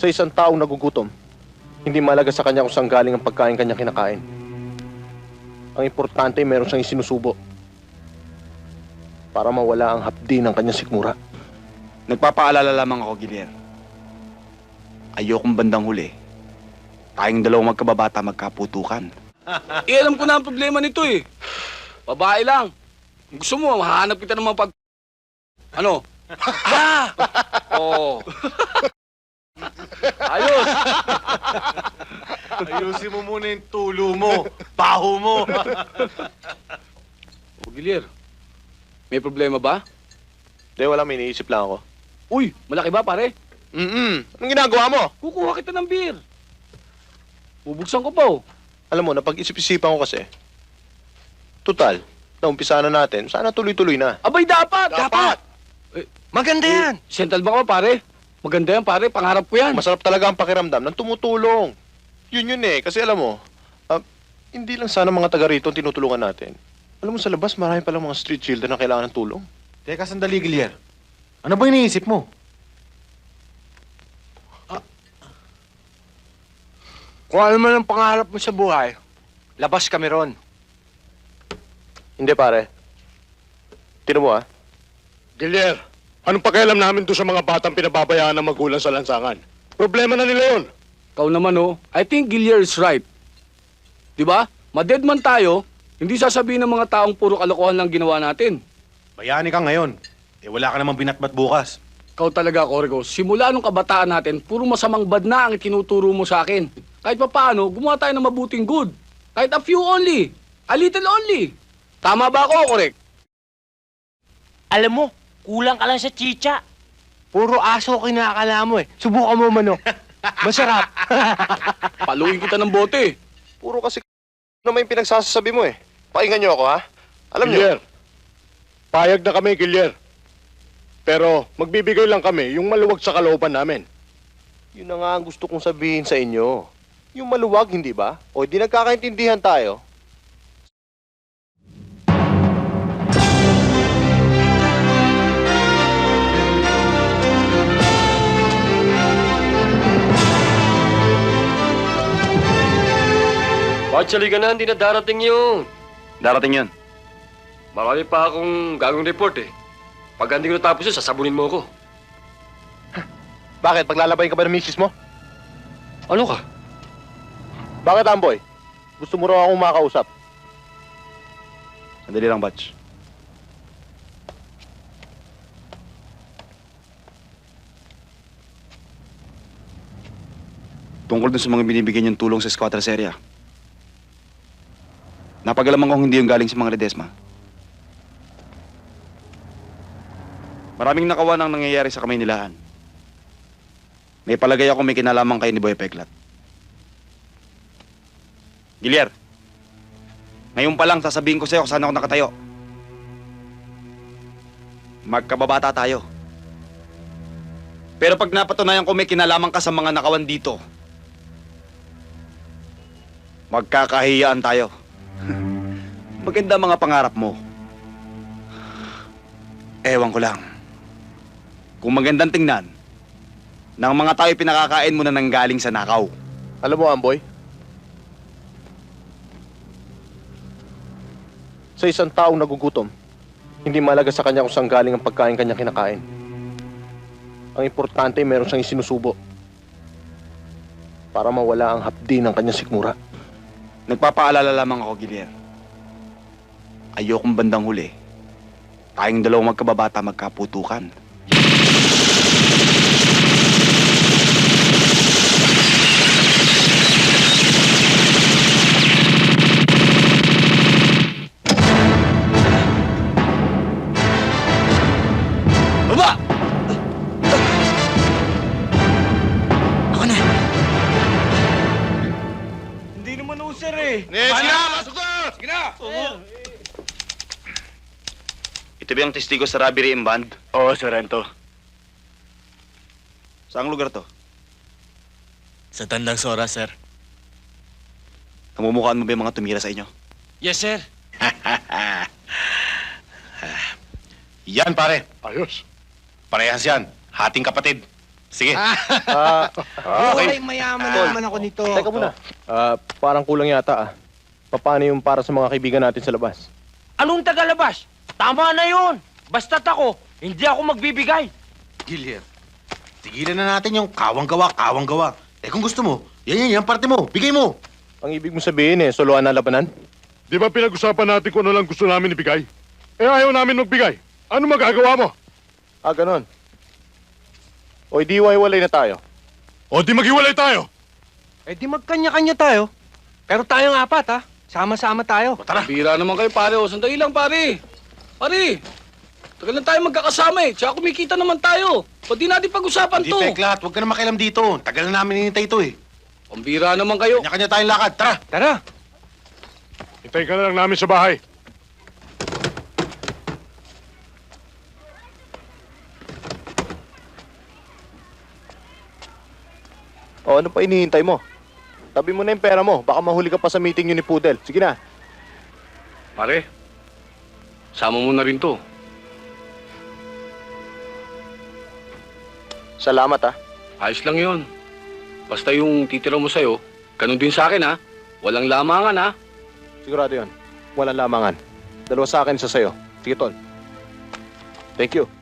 Sa isang taong nagugutom, hindi malaga sa kanya kung saan galing ang pagkain kanya kinakain. Ang importante, meron siyang isinusubo para mawala ang hapdi ng kanyang sikmura. Nagpapaalala lamang ako, Gilier. Ayokong bandang huli. Tayong dalawang magkababata magkaputukan. Eh, alam ko na ang problema nito eh. Babae lang. Kung Gusto mo, mahanap kita ng mga pag... Ano? ah! Oo. Ayos. Ayusin mo muna yung tulo mo, baho mo. O, Gilier. May problema ba? Hindi, wala, may iniisip lang ako. Uy, malaki ba pare? Mm-mm. Anong ginagawa mo? Kukuha kita ng beer. Bubuksan ko pa oh. Alam mo, napag-isip-isipan ko kasi. Total, naumpisa na natin. Sana tuloy-tuloy na. Abay, dapat! Maganda yan. Central Bank ba pare? Maganda yan pare, pangarap ko yan. Masarap talaga ang pakiramdam ng tumutulong. Yun yun eh. Kasi alam mo, ah, hindi lang sana mga taga rito ang tinutulungan natin. Alam mo sa labas, marami palang mga street children na kailangan ng tulong. Teka, sandali, Gilier. Ano ba iniisip mo? Kung ano man ang pangarap mo sa buhay, labas kami ron. Hindi pare. Tino mo ah. Gilier, anong pakialam namin doon sa mga batang pinababayaan ng magulang sa lansangan? Problema na nila yun. Ikaw naman oh, I think Gillier is right. Di ba? Maded man tayo, hindi sasabihin ng mga taong puro kalokohan lang ginawa natin. Bayani ka ngayon. Eh, wala ka namang binatbat bukas. Ikaw talaga, Corgo. Simula nung kabataan natin, puro masamang bad na ang itinuturo mo sa akin. Kahit pa paano, gumawa tayo ng mabuting good. Kahit a few only. A little only. Tama ba ako, correct? Alam mo, kulang ka lang sa chicha. Puro aso kinakala mo eh. Subukan mo manok. Masarap. Paluin kita ng bote. Puro kasi naman yung pinagsasabi mo eh. Pakinggan niyo ako ha. Alam niyo, payag na kami, Gilier. Pero magbibigay lang kami yung maluwag sa kalooban namin. yun na nga ang gusto kong sabihin sa inyo. Yung maluwag, hindi ba? O di nagkakaintindihan tayo. Actually ka na, hindi na darating yun. Darating yun. Marami pa akong gagawing report eh. Pag hindi ko natapos yun, sasabunin mo ako. Bakit? Paglalabay ka ba ng misis mo? Ano ka? Bakit, Amboy? Gusto mo raw akong makausap? Sandali lang, Batch. Tungkol dun sa mga binibigyan niyong tulong sa squatters area. Napagalaman kong hindi yung galing sa mga Ledesma. Maraming nakawa ng nangyayari sa kamay nilaan. May palagay ako may kinalaman kayo ni Boy Peklat. Gilier, ngayon pa lang sasabihin ko sa'yo kung saan ako nakatayo. Magkababata tayo. Pero pag napatunayan ko may kinalaman ka sa mga nakawan dito, magkakahiyaan tayo. Maganda mga pangarap mo. Ewan ko lang. Kung magandang tingnan, ng mga tayo pinakakain mo na nanggaling sa nakaw. Alam mo, Amboy? Sa isang taong nagugutom, hindi malaga sa kanya kung saan galing ang pagkain kanya kinakain. Ang importante, meron siyang isinusubo para mawala ang hapdi ng kanyang sikmura. Nagpapaalala lamang ako, Gilier. Ayokong bandang huli. Tayong dalawang magkababata magkaputukan. Eh. Sige na! Ito ba yung testigo sa robbery in band? Oo, Sorrento. Saang lugar to? Sa Tandang Sora, sir. Kamumukhaan mo ba yung mga tumira sa inyo? Yes, sir. Yan, pare. Ayos. Parehas yan. Hating kapatid. Sige. Ah, Okay, mayaman naman ako nito. teka muna. Ah, parang kulang yata ah. Paano yung para sa mga kaibigan natin sa labas? Anong tagalabas? Tama na yun. Basta't ako, hindi ako magbibigay. Gilier, tigilan na natin yung kawang-gawa, kawang-gawa. Eh kung gusto mo, yan yan, yan parte mo, bigay mo. Ang ibig mo sabihin eh, soloan na labanan? Di ba pinag-usapan natin kung ano lang gusto namin ibigay? Eh ayaw namin magbigay. Ano magagawa mo? Ah, ganon. O di wala na tayo. O di maghiwalay tayo. Eh di magkanya-kanya tayo. Pero tayong apat ha. Sama-sama tayo. Tara. Bira naman kayo pare. O, sandali lang pare. Pare, tagal na tayo magkakasama eh. Tsaka kumikita naman tayo. Ba't di natin pag-usapan Hindi to? peklat, huwag ka na makialam dito. Tagal na namin hinintay ito eh. Ang bira naman kayo. Kanya-kanya tayong lakad, tara. Tara. Hintayin ka na lang namin sa bahay. O ano pa inihintay mo? Tabi mo na yung pera mo. Baka mahuli ka pa sa meeting yun ni Pudel. Sige na. Pare, sama mo na rin to. Salamat ah. Ayos lang yon. Basta yung titira mo sa'yo, ganun din sa akin ha. Walang lamangan ha. Sigurado yun. Walang lamangan. Dalawa sa akin, isa sa'yo. Sige, Tol. Thank you.